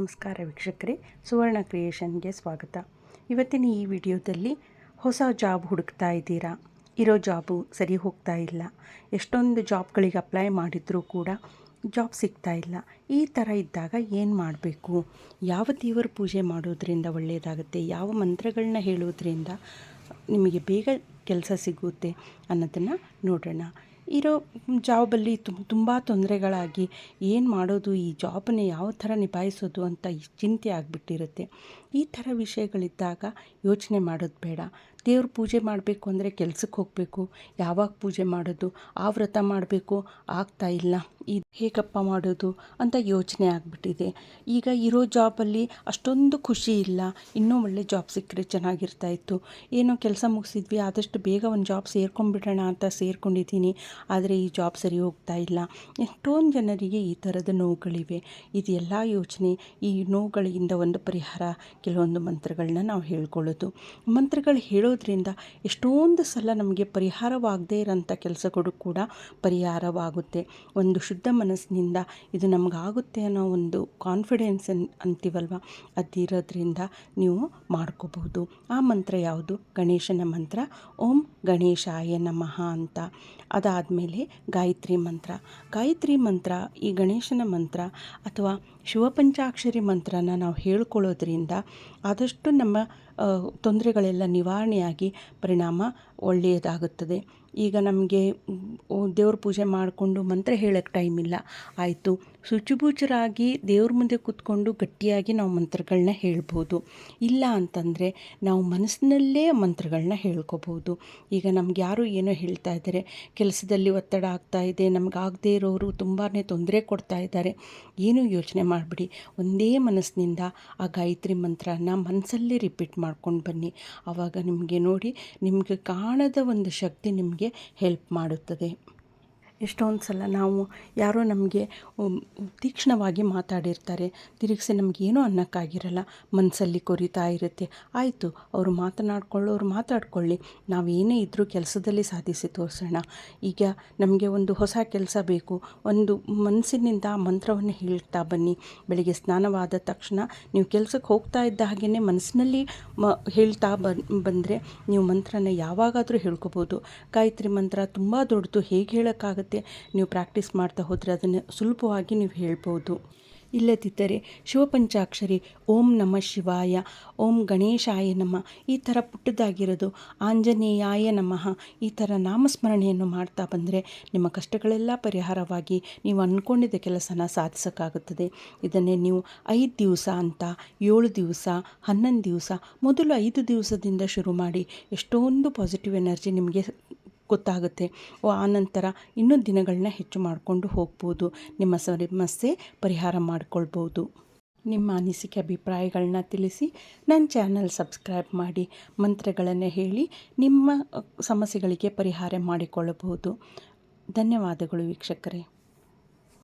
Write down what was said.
ನಮಸ್ಕಾರ ವೀಕ್ಷಕರೇ, ಸುವರ್ಣ ಕ್ರಿಯೇಷನ್ಗೆ ಸ್ವಾಗತ. ಇವತ್ತಿನ ಈ ವಿಡಿಯೋದಲ್ಲಿ ಹೊಸ ಜಾಬ್ ಹುಡುಕ್ತಾ ಇದ್ದೀರಾ? ಇರೋ ಜಾಬು ಸರಿ ಹೋಗ್ತಾ ಇಲ್ಲ. ಎಷ್ಟೊಂದು ಜಾಬ್ಗಳಿಗೆ ಅಪ್ಲೈ ಮಾಡಿದರೂ ಕೂಡ ಜಾಬ್ ಸಿಗ್ತಾ ಇಲ್ಲ. ಈ ಥರ ಇದ್ದಾಗ ಏನು ಮಾಡಬೇಕು? ಯಾವ ದೇವರ ಪೂಜೆ ಮಾಡೋದ್ರಿಂದ ಒಳ್ಳೆಯದಾಗುತ್ತೆ ಯಾವ ಮಂತ್ರಗಳನ್ನ ಹೇಳೋದ್ರಿಂದ ನಿಮಗೆ ಬೇಗ ಕೆಲಸ ಸಿಗುತ್ತೆ ಅನ್ನೋದನ್ನು ನೋಡೋಣ. ಇರೋ ಜಾಬಲ್ಲಿ ತುಂಬ ತೊಂದರೆಗಳಾಗಿ ಏನು ಮಾಡೋದು, ಈ ಜಾಬನ್ನು ಯಾವ ಥರ ನಿಭಾಯಿಸೋದು ಅಂತ ಚಿಂತೆ ಆಗಿಬಿಟ್ಟಿರುತ್ತೆ. ಈ ಥರ ವಿಷಯಗಳಿದ್ದಾಗ ಯೋಚನೆ ಮಾಡೋದು ಬೇಡ. ದೇವ್ರ ಪೂಜೆ ಮಾಡಬೇಕು ಅಂದರೆ ಕೆಲ್ಸಕ್ಕೆ ಹೋಗಬೇಕು. ಯಾವಾಗ ಪೂಜೆ ಮಾಡೋದು? ಆ ವ್ರತ ಮಾಡಬೇಕು. ಆಗ್ತಾ ಇಲ್ಲ. ಇದು ಹೇಗಪ್ಪ ಮಾಡೋದು ಅಂತ ಯೋಚನೆ ಆಗಿಬಿಟ್ಟಿದೆ. ಈಗ ಇರೋ ಜಾಬಲ್ಲಿ ಅಷ್ಟೊಂದು ಖುಷಿ ಇಲ್ಲ. ಇನ್ನೂ ಒಳ್ಳೆ ಜಾಬ್ ಸಿಕ್ಕರೆ ಚೆನ್ನಾಗಿರ್ತಾ ಇತ್ತು. ಏನೋ ಕೆಲಸ ಮುಗಿಸಿದ್ವಿ. ಆದಷ್ಟು ಬೇಗ ಒಂದು ಜಾಬ್ ಸೇರ್ಕೊಂಡ್ಬಿಡೋಣ ಅಂತ ಸೇರ್ಕೊಂಡಿದ್ದೀನಿ. ಆದರೆ ಈ ಜಾಬ್ ಸರಿ ಹೋಗ್ತಾ ಇಲ್ಲ. ಎಷ್ಟೊಂದು ಜನರಿಗೆ ಈ ಥರದ ನೋವುಗಳಿವೆ. ಇದೆಲ್ಲ ಯೋಚನೆ. ಈ ನೋವುಗಳಿಂದ ಒಂದು ಪರಿಹಾರ. ಕೆಲವೊಂದು ಮಂತ್ರಗಳನ್ನ ನಾವು ಹೇಳ್ಕೊಳ್ಳೋದು. ಮಂತ್ರಗಳು ಹೇಳೋದ್ರಿಂದ ಎಷ್ಟೊಂದು ಸಲ ನಮಗೆ ಪರಿಹಾರವಾಗದೇ ಇರೋಂಥ ಕೆಲಸಗಳು ಕೂಡ ಪರಿಹಾರವಾಗುತ್ತೆ. ಒಂದು ಶುದ್ಧ ಮನಸ್ಸಿನಿಂದ ಇದು ನಮಗಾಗುತ್ತೆ ಅನ್ನೋ ಒಂದು ಕಾನ್ಫಿಡೆನ್ಸ್ ಅನ್, ಅಂತೀವಲ್ವ? ಅದಿರೋದ್ರಿಂದ ನೀವು ಮಾಡ್ಕೋಬಹುದು. ಆ ಮಂತ್ರ ಯಾವುದು? ಗಣೇಶನ ಮಂತ್ರ. ಓಂ ಗಣೇಶಾಯ ನಮಃ ಅಂತ. ಅದಾದಮೇಲೆ ಗಾಯತ್ರಿ ಮಂತ್ರ. ಗಾಯತ್ರಿ ಮಂತ್ರ, ಈ ಗಣೇಶನ ಮಂತ್ರ ಅಥವಾ ಶಿವಪಂಚಾಕ್ಷರಿ ಮಂತ್ರನ ನಾವು ಹೇಳ್ಕೊಳ್ಳೋದ್ರಿಂದ ಆದಷ್ಟು ನಮ್ಮ ತೊಂದರೆಗಳೆಲ್ಲ ನಿವಾರಣೆಯಾಗಿ ಪರಿಣಾಮ ಒಳ್ಳೆಯದಾಗುತ್ತದೆ. ಈಗ ನಮಗೆ ದೇವ್ರ ಪೂಜೆ ಮಾಡಿಕೊಂಡು ಮಂತ್ರ ಹೇಳೋಕ್ಕೆ ಟೈಮ್ ಇಲ್ಲ. ಆಯಿತು. ಶುಚಿಭೂಚರಾಗಿ ದೇವ್ರ ಮುಂದೆ ಕೂತ್ಕೊಂಡು ಗಟ್ಟಿಯಾಗಿ ನಾವು ಮಂತ್ರಗಳನ್ನ ಹೇಳ್ಬೋದು. ಇಲ್ಲ ಅಂತಂದರೆ ನಾವು ಮನಸ್ಸಿನಲ್ಲೇ ಮಂತ್ರಗಳನ್ನ ಹೇಳ್ಕೊಬೋದು. ಈಗ ನಮ್ಗೆ ಯಾರು ಏನೋ ಹೇಳ್ತಾ ಇದ್ದಾರೆ, ಕೆಲಸದಲ್ಲಿ ಒತ್ತಡ ಆಗ್ತಾ ಇದೆ ನಮಗಾಗದೇ ಇರೋರು ತುಂಬಾ ತೊಂದರೆ ಕೊಡ್ತಾ ಇದ್ದಾರೆ. ಏನೂ ಯೋಚನೆ ಮಾಡಿಬಿಡಿ. ಒಂದೇ ಮನಸ್ಸಿನಿಂದ ಆ ಗಾಯತ್ರಿ ಮಂತ್ರನ ಮನಸ್ಸಲ್ಲೇ ರಿಪೀಟ್ ಮಾಡ್ಕೊಂಡು ಬನ್ನಿ. ಆವಾಗ ನಿಮಗೆ ನೋಡಿ, ನಿಮಗೆ ಕಾಣದ ಒಂದು ಶಕ್ತಿ ನಿಮಗೆ ಹೆಲ್ಪ್ ಮಾಡುತ್ತದೆ. ಎಷ್ಟೊಂದು ಸಲ ನಾವು ಯಾರೋ ನಮಗೆ ತೀಕ್ಷ್ಣವಾಗಿ ಮಾತಾಡಿರ್ತಾರೆ. ತಿರುಗಿಸಿ ನಮಗೇನೂ ಅನ್ನೋಕ್ಕಾಗಿರಲ್ಲ. ಮನಸ್ಸಲ್ಲಿ ಕೊರಿತಾ ಇರುತ್ತೆ. ಆಯಿತು, ಅವರು ಮಾತನಾಡ್ಕೊಳ್ಳೋರು ಮಾತಾಡ್ಕೊಳ್ಳಿ. ನಾವೇನೇ ಇದ್ದರೂ ಕೆಲಸದಲ್ಲಿ ಸಾಧಿಸಿ ತೋರಿಸೋಣ. ಈಗ ನಮಗೆ ಒಂದು ಹೊಸ ಕೆಲಸ ಬೇಕು. ಒಂದು ಮನಸ್ಸಿನಿಂದ ಮಂತ್ರವನ್ನು ಹೇಳ್ತಾ ಬನ್ನಿ. ಬೆಳಿಗ್ಗೆ ಸ್ನಾನವಾದ ತಕ್ಷಣ ನೀವು ಕೆಲಸಕ್ಕೆ ಹೋಗ್ತಾ ಇದ್ದ ಹಾಗೆಯೇ ಮನಸ್ಸಿನಲ್ಲಿ ಮ, ಹೇಳ್ತಾ ಬಂದರೆ ನೀವು ಮಂತ್ರನ ಯಾವಾಗಾದರೂ ಹೇಳ್ಕೊಬೋದು. ಗಾಯತ್ರಿ ಮಂತ್ರ ತುಂಬ ದೊಡ್ಡದು. ಹೇಗೆ ಹೇಳೋಕ್ಕಾಗುತ್ತೆ? ನೀವು ಪ್ರಾಕ್ಟೀಸ್ ಮಾಡ್ತಾ ಹೋದರೆ ಅದನ್ನು ಸುಲಭವಾಗಿ ನೀವು ಹೇಳ್ಬೋದು. ಇಲ್ಲದಿದ್ದರೆ ಶಿವಪಂಚಾಕ್ಷರಿ, ಓಂ ನಮ ಶಿವಾಯ, ಓಂ ಗಣೇಶಾಯ ನಮ, ಈ ಥರ ಪುಟ್ಟದಾಗಿರೋದು ಆಂಜನೇಯಾಯ ನಮಃ, ಈ ಥರ ನಾಮಸ್ಮರಣೆಯನ್ನು ಮಾಡ್ತಾ ಬಂದರೆ ನಿಮ್ಮ ಕಷ್ಟಗಳೆಲ್ಲ ಪರಿಹಾರವಾಗಿ ನೀವು ಅಂದ್ಕೊಂಡಿದ್ದ ಕೆಲಸನ ಸಾಧಿಸೋಕ್ಕಾಗುತ್ತದೆ. ಇದನ್ನೇ ನೀವು ಐದು ದಿವಸ ಅಂತ, ಏಳು ದಿವಸ, ಹನ್ನೊಂದು ದಿವಸ, ಮೊದಲು ಐದು ದಿವಸದಿಂದ ಶುರು ಮಾಡಿ ಎಷ್ಟೊಂದು ಪಾಸಿಟಿವ್ ಎನರ್ಜಿ ನಿಮಗೆ ಗೊತ್ತಾಗುತ್ತೆ. ಆನಂತರ ಇನ್ನೂ ದಿನಗಳನ್ನ ಹೆಚ್ಚು ಮಾಡಿಕೊಂಡು ಹೋಗ್ಬೋದು. ನಿಮ್ಮ ಸಮಸ್ಯೆ ಪರಿಹಾರ ಮಾಡಿಕೊಳ್ಬೋದು. ನಿಮ್ಮ ಅನಿಸಿಕೆ ಅಭಿಪ್ರಾಯಗಳನ್ನ ತಿಳಿಸಿ ನನ್ನ ಚಾನಲ್ ಸಬ್ಸ್ಕ್ರೈಬ್ ಮಾಡಿ. ಮಂತ್ರಗಳನ್ನು ಹೇಳಿ ನಿಮ್ಮ ಸಮಸ್ಯೆಗಳಿಗೆ ಪರಿಹಾರ ಮಾಡಿಕೊಳ್ಳಬಹುದು. ಧನ್ಯವಾದಗಳು ವೀಕ್ಷಕರೇ.